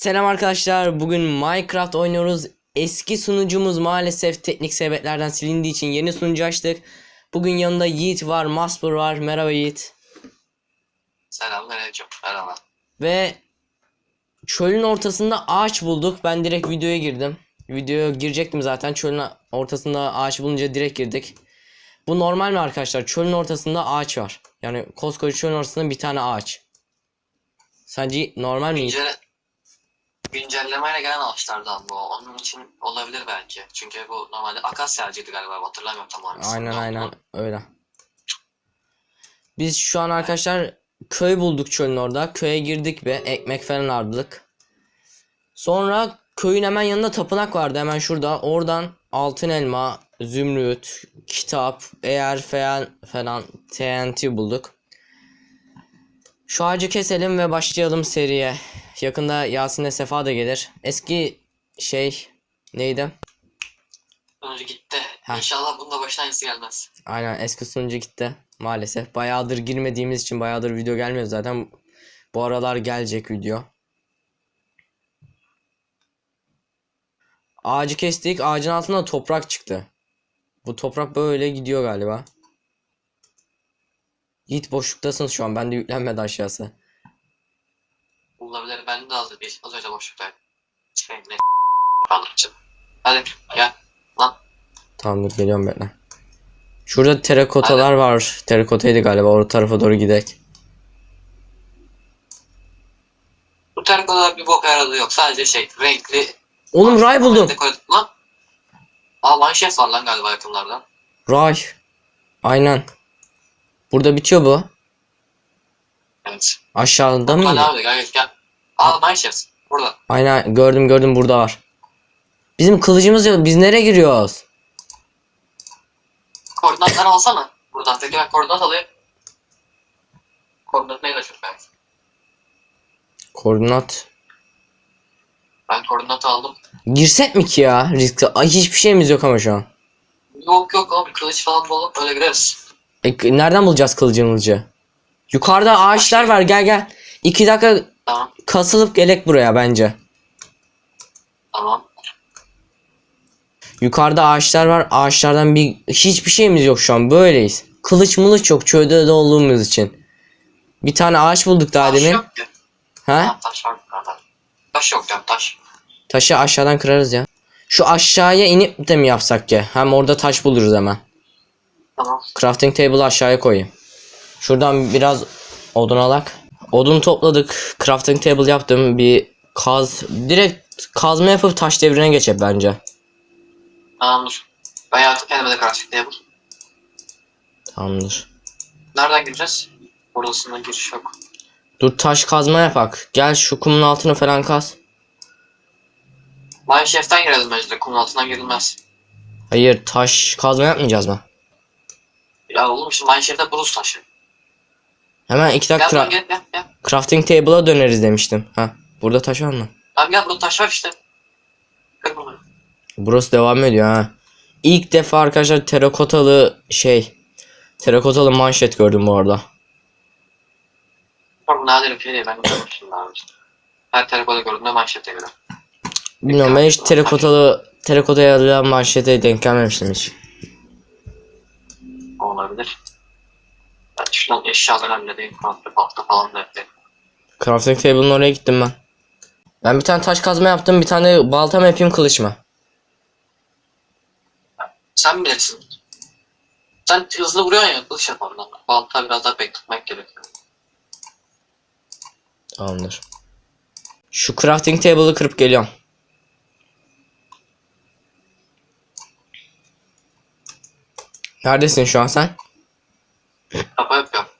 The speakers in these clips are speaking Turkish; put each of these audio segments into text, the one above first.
Selam arkadaşlar. Bugün Minecraft oynuyoruz. Eski sunucumuz maalesef teknik sebeplerden silindiği için yeni sunucu açtık. Bugün yanında Yiğit var, Maspur var. Merhaba Yiğit. Selamünaleyküm. Merhaba. Ve çölün ortasında ağaç bulduk. Ben direkt videoya girdim. Videoya girecektim zaten. Çölün ortasında ağaç bulunca direkt girdik. Bu normal mi arkadaşlar? Çölün ortasında ağaç var. Yani koskoca çölün ortasında bir tane ağaç. Sence normal mi? Güncel... Güncellemeyle gelen ağaçlardan bu. Onun için olabilir belki. Çünkü bu normalde akasya ağacıydı galiba. Hatırlamıyorum tam olarak. Aynen Ne aynen olduğunu. öyle. Biz şu an arkadaşlar köy bulduk çölün orada. Köye girdik ve ekmek falan aldık. Sonra köyün hemen yanında tapınak vardı hemen şurada. Oradan altın elma, zümrüt, kitap, eğer falan falan TNT bulduk. Şu ağacı keselim ve başlayalım seriye. Yakında Yasin'le Sefa da gelir. Eski şey neydi? Önce gitti. Ha. İnşallah bunda başına iyisi gelmez. Aynen eski sunucu gitti maalesef. Bayağıdır girmediğimiz için bayağıdır video gelmiyor zaten. Bu aralar gelecek video. Ağacı kestik. Ağacın altında toprak çıktı. Bu toprak böyle gidiyor galiba. Yiğit boşluktasın şu an. Bende yüklenmedi aşağısı. Olabilir. Ben de az, bir, az önce boşluktaydım. Şey ne anlatacağım. Hadi gel. Lan. Tamam dur geliyorum bekle. Şurada terakotalar var. Terakotaydı galiba. O tarafa doğru gidek. Bu terkoda bir bok yaradığı yok. Sadece şey renkli. Oğlum ray buldum. Dekoratif lan. Aa manşet var lan galiba yakınlarda. Ray. Aynen. Burada bitiyor bu. Evet. Aşağıda mı? Hadi abi gel gel. Aa manşet. Burada. Aynen gördüm gördüm burada var. Bizim kılıcımız yok. Biz nereye giriyoruz? Koordinatları alsana. Buradan tek ben koordinat alayım. Koordinat neyle açıyorum ben? Koordinat. Ben koordinatı aldım. Girsek mi ki ya? Riskli. Ay hiçbir şeyimiz yok ama şu an. Yok yok abi kılıç falan bulup öyle gireriz. E, nereden bulacağız kılıcımızı? Yukarıda ağaçlar var gel gel. İki dakika Tamam. kasılıp gelek buraya bence. Tamam. Yukarıda ağaçlar var. Ağaçlardan bir hiçbir şeyimiz yok şu an. Böyleyiz. Kılıç mılıç yok çölde de olduğumuz için. Bir tane ağaç bulduk daha Taş demin. yok ki. Ha? Taş var yukarıda. Taş yok canım taş. Taşı aşağıdan kırarız ya. Şu aşağıya inip de mi yapsak ki? Hem orada taş buluruz hemen. Tamam. Crafting table'ı aşağıya koyayım. Şuradan biraz odun alak. Odun topladık. Crafting table yaptım. Bir kaz. Direkt kazma yapıp taş devrine geçep bence. Tamamdır. Ben yaptım kendime de grafik table. Tamamdır. Nereden gireceğiz? Burasından giriş yok. Dur taş kazma yapak. Gel şu kumun altını falan kaz. Mineshaft'ten girelim bence de. Kumun altından girilmez. Hayır taş kazma yapmayacağız mı? Ya oğlum şimdi Mineshaft'te buruz taşı. Hemen iki dakika Gel gel gel gel. crafting table'a döneriz demiştim. Ha, burada taş var mı? Tamam gel burada taş var işte. Burası devam ediyor ha. İlk defa arkadaşlar terakotalı şey terakotalı manşet gördüm bu arada. Çok nadir bir şey değil. Ben görmüştüm daha önce. Her telefonda gördüğümde manşete göre. Bilmiyorum ben hiç terakotalı terakotaya alınan manşete denk gelmemiştim hiç. Olabilir. Şuradan eşyalar halledeyim. Kontrol hafta falan da yapayım. Crafting table'ın oraya gittim ben. Ben bir tane taş kazma yaptım bir tane balta mı yapayım kılıç mı? Sen bilirsin. Sen hızlı vuruyorsun ya kılıç yap oradan. Balta biraz daha bekletmek gerekiyor. Tamamdır. Şu crafting table'ı kırıp geliyorum. Neredesin şu an sen? Çapa yapıyorum.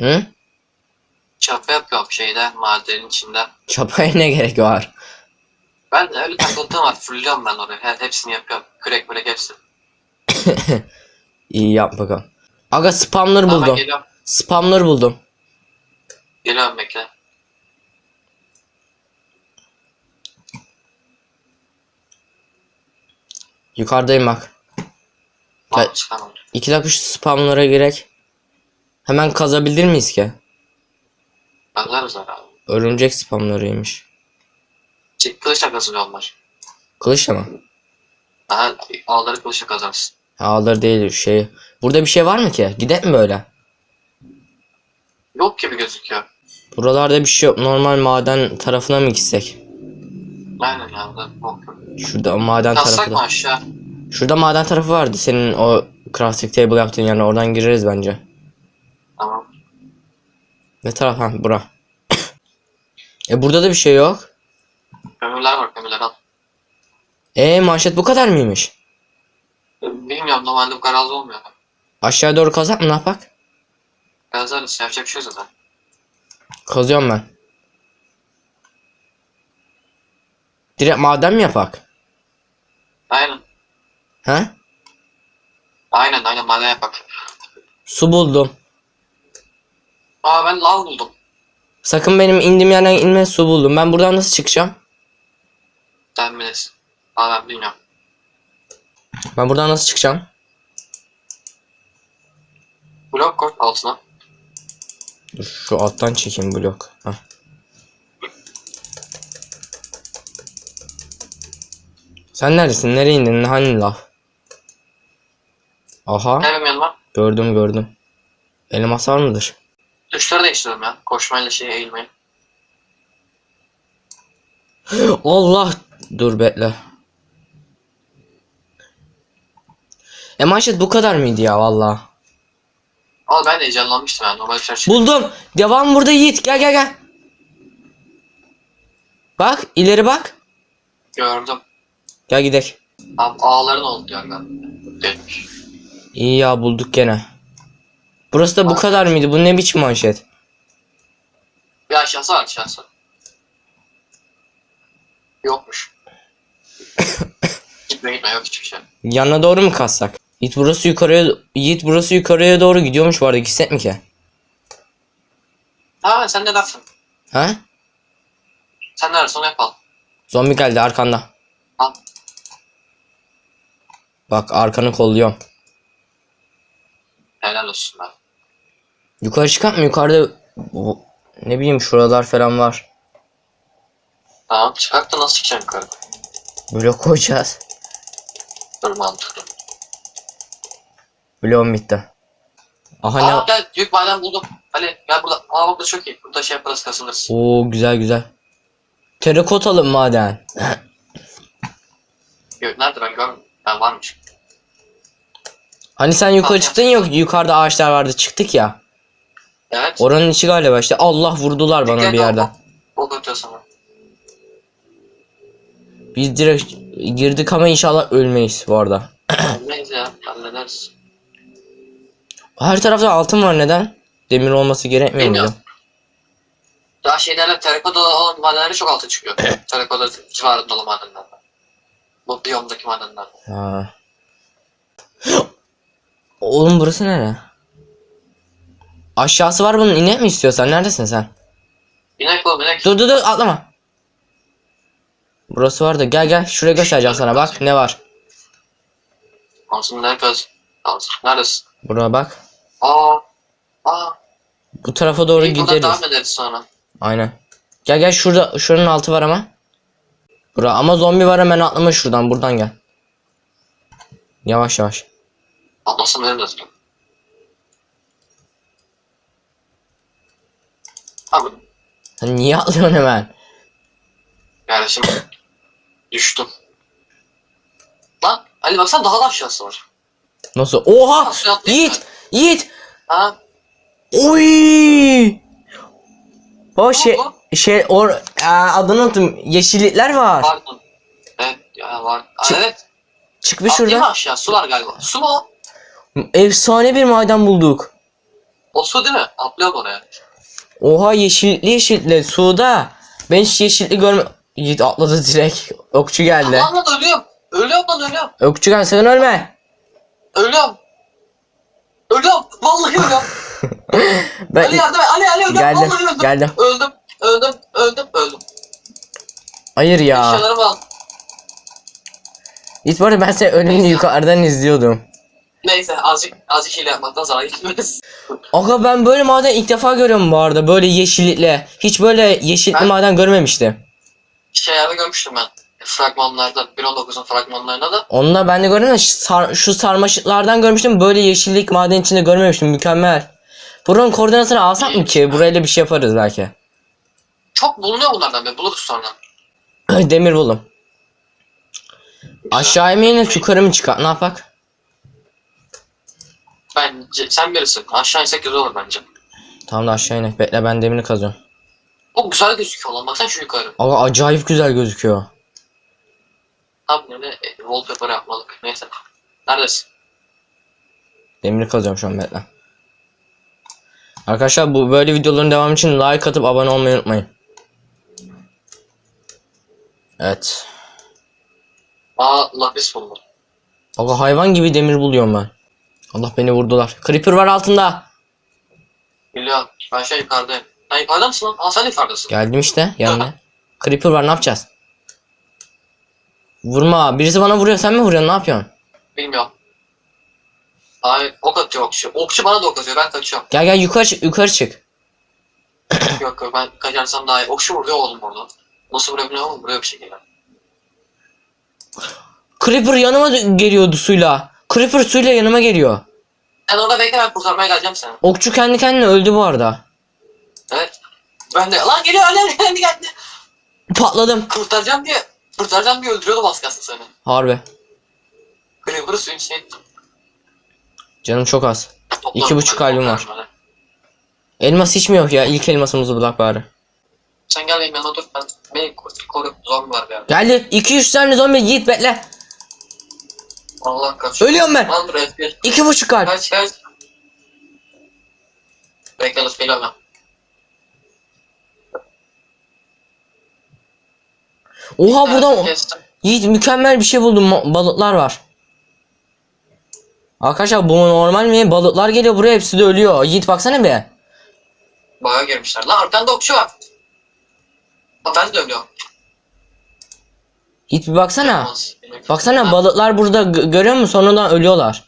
Hı? Çapa yapıyorum şeyde madenin içinde. Çapaya ne gerek var? Ben de öyle takıntım var. Fırlıyorum ben oraya. He- hepsini yapıyorum. Kürek kürek hepsi. İyi yap bakalım. Aga spamları Tamam ben buldum. geliyorum. Spamları buldum. Geliyorum bekle. Yukarıdayım bak. Tamam çıkamam. İki dakika şu spamlara girek. Hemen kazabilir miyiz ki? Kazarız herhalde. Örümcek spamlarıymış. kılıçla kazılıyor onlar. Kılıçla mı? Aha, ağları kılıçla kazarsın. Ağlar değil şey. Burada bir şey var mı ki? Gidelim mi böyle? Yok gibi gözüküyor. Buralarda bir şey yok. Normal maden tarafına mı gitsek? Aynen yok. Şurada maden Kassak tarafı mı da. aşağı? Şurada maden tarafı vardı. Senin o crafting table yaptığın yerine oradan gireriz bence. Tamam. Ne taraf? Ha bura. e burada da bir şey yok. Kömürler var kömürler al. E manşet bu kadar mıymış? Bilmiyorum normalde bu kadar az olmuyor. Aşağı doğru kazak mı ne yapak? Kazarız yapacak bir şey yok zaten. Kazıyorum ben. Direkt maden mi yapak? Aynen. He? Aynen aynen maden yapak. Su buldum. Aa ben lav buldum. Sakın benim indiğim yerden inme su buldum. Ben buradan nasıl çıkacağım? Sen bilirsin. Aa ben bilmiyorum. Ben buradan nasıl çıkacağım? Blok koy altına. Dur şu alttan çekeyim blok. Heh. Sen neredesin? Nereye indin? Hani laf? Aha. Gel benim yanıma. Gördüm gördüm. Elmas var mıdır? Tuşları değiştiriyorum ya. Koşmayla şey eğilmeyi. Allah. Dur bekle. E manşet bu kadar mıydı ya valla? Al ben de heyecanlanmıştım yani. Normal dışarı çık. Buldum. Devam burada Yiğit. Gel gel gel. Bak ileri bak. Gördüm. Gel gidelim. Abi ağların oldu ben. Demiş. İyi ya bulduk gene. Burası da bu kadar mıydı? Bu ne biçim manşet? Bir aşağısı var aşağısı. Yokmuş. gitme gitme yok hiçbir şey. Yanına doğru mu kassak? Yiğit burası yukarıya Yiğit burası yukarıya doğru gidiyormuş bu arada gitsek mi ki? Ha sen ne dersin? Ha? Sen ne onu yapalım. Zombi geldi arkanda. Al. Bak arkanı kolluyorum. Helal olsun ben. Yukarı çıkart mı? Yukarıda bu- ne bileyim şuralar falan var. Tamam çıkart da nasıl çıkacaksın yukarı? Blok koyacağız. Dur mantıklı. Bloğum bitti. Aha Aa ne? gel büyük maden buldum. Ali gel burada. Aa bak burada çok iyi. Burada şey yaparız kasılırız. Oo güzel güzel. Terrakotalı maden. Yok nerede ben görmedim. Ben varmış. Hani sen yukarı çıktın ya yukarıda ağaçlar vardı çıktık ya. Evet. Oranın içi galiba işte Allah vurdular bana bir yerden. O, o götürüyor sana. Biz direkt girdik ama inşallah ölmeyiz bu arada. Neyse ya hallederiz. Her tarafta altın var neden? Demir olması gerekmiyor? Bilmiyorum. Daha şeylerle terrakoda olan madenlere çok altı çıkıyor. terrakoda civarında olan madenlerden. Bu biyomdaki madenlerden. Ha. Oğlum burası nere? Aşağısı var bunun inek mi istiyorsan? Neredesin sen? İnek oğlum inek. Dur dur dur atlama. Burası var da gel gel şuraya göstereceğim sana bak ne var. Aslında ne kız? Lazım. Neredesin? Buraya bak. Aa. Aa. Bu tarafa doğru İyi, buradan gideriz. devam ederiz sonra. Aynen. Gel gel şurada şuranın altı var ama. Bura ama zombi var hemen atlama şuradan buradan gel. Yavaş yavaş. Atlasın benim de tutun. Abi. Niye atlıyorsun hemen? Yani şimdi düştüm. Lan Ali baksana daha da aşağısı var. Nasıl? Oha! Nasıl atlayayım Yiğit! Yiğit! Ha? Oy! O şey oldu? şey or Aa, adını unuttum. Yeşillikler var. Pardon. Evet ya var. Aa, Çık- evet. Çık bir Atlayayım şuradan. aşağı? Su var galiba. Su mu o? Efsane bir maden bulduk. O su değil mi? Atlıyorum oraya. Oha yeşillikli yeşillikli suda. Ben hiç yeşillikli görme... Yiğit atladı direkt. Okçu geldi. Lan lan ölüyorum. Ölüyorum lan ölüyorum. Okçu geldi sakın ölme. Ölüyorum. Ölüyorum. Vallahi ölüyorum. Ben Ali yardım et. Ali Ali ölüyorum. geldim Vallahi öldüm. geldim. Öldüm. Öldüm. Öldüm. Öldüm. Hayır ya. Eşyalarımı al. Yiğit bu arada ben seni ölümünü yukarıdan izliyordum. Neyse azıcık azıcık hile yapmaktan zarar gelmez. Aga ben böyle maden ilk defa görüyorum bu arada. Böyle yeşillikle. Hiç böyle yeşillikli Ben- maden görmemiştim. şeylerde görmüştüm ben. Fragmanlarda, 1.19'un fragmanlarında da. Onu da ben de gördüm de şu, sar- şu sarmaşıklardan görmüştüm. Böyle yeşillik maden içinde görmemiştim. Mükemmel. Buranın koordinatını alsak mı ki? Burayla bir şey yaparız belki. Çok bulunuyor bunlardan be, buluruz sonra. Demir buldum. Aşağı mı inip yukarı mı çıkar? Ne yapak? Bence sen birisin. Aşağı insek güzel olur bence. Tamam da aşağı inek. Bekle ben demiri kazıyorum. O güzel gözüküyor lan. Baksana şu yukarı. Aga acayip güzel gözüküyor. Tam böyle e, wallpaper yapmalık. Neyse. Neredesin? Demiri kazıyorum şu an bekle. Arkadaşlar bu böyle videoların devamı için like atıp abone olmayı unutmayın. Evet. Aa lapis buldum. Aga hayvan gibi demir buluyorum ben. Allah beni vurdular. Creeper var altında. Biliyorum. Ben şey yukarıdayım. Sen yukarıda mısın lan? Aa sen yukarıdasın. Geldim işte yanına. Creeper var ne yapacağız? Vurma. Birisi bana vuruyor. Sen mi vuruyorsun? Ne yapıyorsun? Bilmiyorum. Hayır ok atıyor okçu. Okçu bana da ok atıyor ben kaçıyorum. Gel gel yukarı çık. Yukarı çık. yok yok ben kaçarsam daha iyi. Okçu vuruyor oğlum burada. Nasıl vurabiliyor oğlum? Vuruyor bir şekilde. Creeper yanıma geliyordu suyla. Creeper suyla yanıma geliyor. Sen orada bekle ben kurtarmaya geleceğim seni. Okçu kendi kendine öldü bu arada. Evet. Ben de lan geliyor öyle geldi geldi. Patladım. Kurtaracağım diye kurtaracağım diye öldürüyordu baskası seni. Harbi. Creeper'ı suyun içine. Canım çok az. Toplarım İki buçuk kalbim var. böyle. Elmas hiç mi yok ya? İlk elmasımızı bulak bari. Sen gel benim yanıma dur ben beni koru zombi var bir yerde. Geldi. 2-3 tane zombi git bekle. Allah kaç. Ölüyorum ben. F1. İki buçuk kalp. Kaç kaç. Bekle dur geliyorum ben. Oha Evet, burada kestim. Yiğit mükemmel bir şey buldum. Mo- Balıklar var. Arkadaşlar bu normal mi? Balıklar geliyor buraya hepsi de ölüyor. Yiğit baksana be. Bayağı girmişler. Lan arkanda okçu var. Ha ben de Yiğit bir baksana. Olmaz. Baksana balıklar burada görüyor musun? Sonradan ölüyorlar.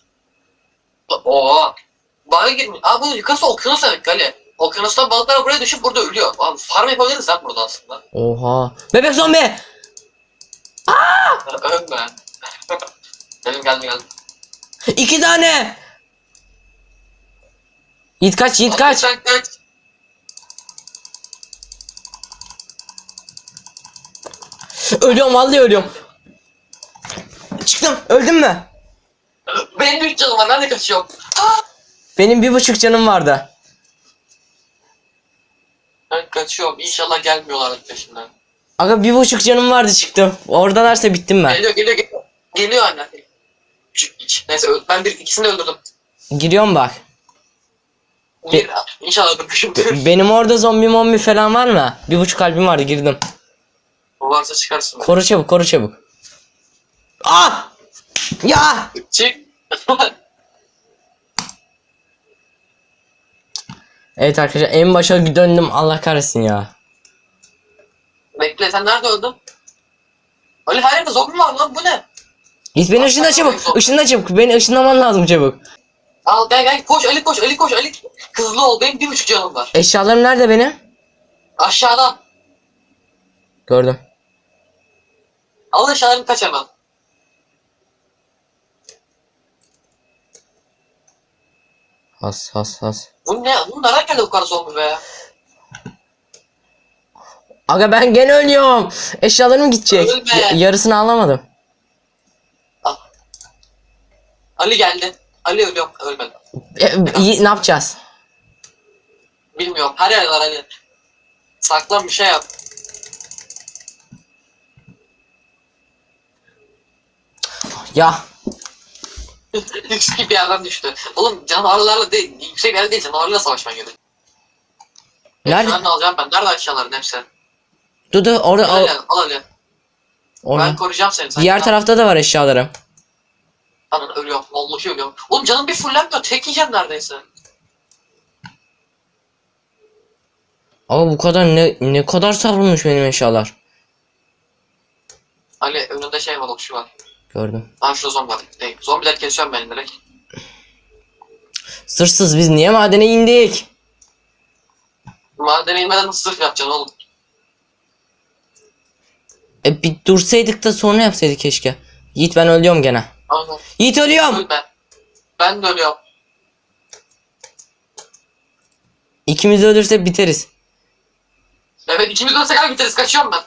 Oo. Bayağı girmiş. Aa bu yukarısı okyanus demek Ali. Okyanustan balıklar buraya düşüp burada ölüyor. Abi farm yapabiliriz lan burada aslında. Oha. Bebek zombi. Ölme. Geldim geldim geldim. İki tane. Yiğit kaç Yiğit Abi kaç. Sen kaç. Ölüyorum vallahi ölüyorum. Çıktım. Öldün mü? Benim üç canım var. Nerede kaçıyorum? Benim bir buçuk canım vardı. Ben kaçıyorum. İnşallah gelmiyorlar peşimden. Aga bir buçuk canım vardı çıktım. Oradalarsa bittim ben. Geliyor geliyor geliyor. Geliyor anne. Neyse ben bir ikisini öldürdüm. Giriyorum bak. Bir, inşallah öldürmüşümdür. Be- benim orada zombi mombi falan var mı? Bir buçuk kalbim vardı girdim. Bu varsa çıkarsın. Koru çabuk koru çabuk. Ah! Ya! Çık. Evet arkadaşlar en başa döndüm Allah kahretsin ya. Bekle sen nerede öldün? Ali her yerde zombi var lan bu ne? Git beni ışınla çabuk. Işınla çabuk. Beni ışınlaman lazım çabuk. Al gel gel koş Ali koş Ali koş Ali. Hızlı ol benim bir buçuk canım var. Eşyalarım nerede benim? Aşağıdan. Gördüm. Al eşyalarını kaç hemen. Has has has. Bu ne? Bu nereden geldi bu kadar zombi be? Aga ben gene ölüyorum. Eşyalarım gidecek. Ölme. Ya- yarısını alamadım. Ali geldi. Ali ölüyor. Ölmedi. E, iyi, ne yapacağız? Bilmiyorum. Her yer var Ali. Saklan bir şey yap. Ya yüksek bir yerden düştü. Oğlum canavarlarla değil, yüksek bir yer değil canavarlarla savaşman gerek. nerede? Ben ne alacağım ben? Nerede aşağıların hepsi? Dur dur orada Al al, Ali, al orada. Ben koruyacağım seni. Sen Diğer tarafta da var eşyalarım. Anan ölüyorum. Vallahi ölüyorum. Oğlum canım bir fullenmiyor. Tek yiyeceğim neredeyse. Ama bu kadar ne ne kadar savrulmuş benim eşyalar. Ali önünde şey var, okçu var. Gördüm. Lan şurada zombi var. Değil. Zombiler kesiyorum ben direkt. Sırsız biz niye madene indik? Madene inmeden zırh yapacaksın oğlum? E bir dursaydık da sonra yapsaydık keşke. Yiğit ben ölüyorum gene. Aynen. Yiğit ölüyorum. Ölme. Ben de ölüyorum. İkimiz ölürse biteriz. Evet ikimiz dönse kadar biteriz. Kaçıyorum ben.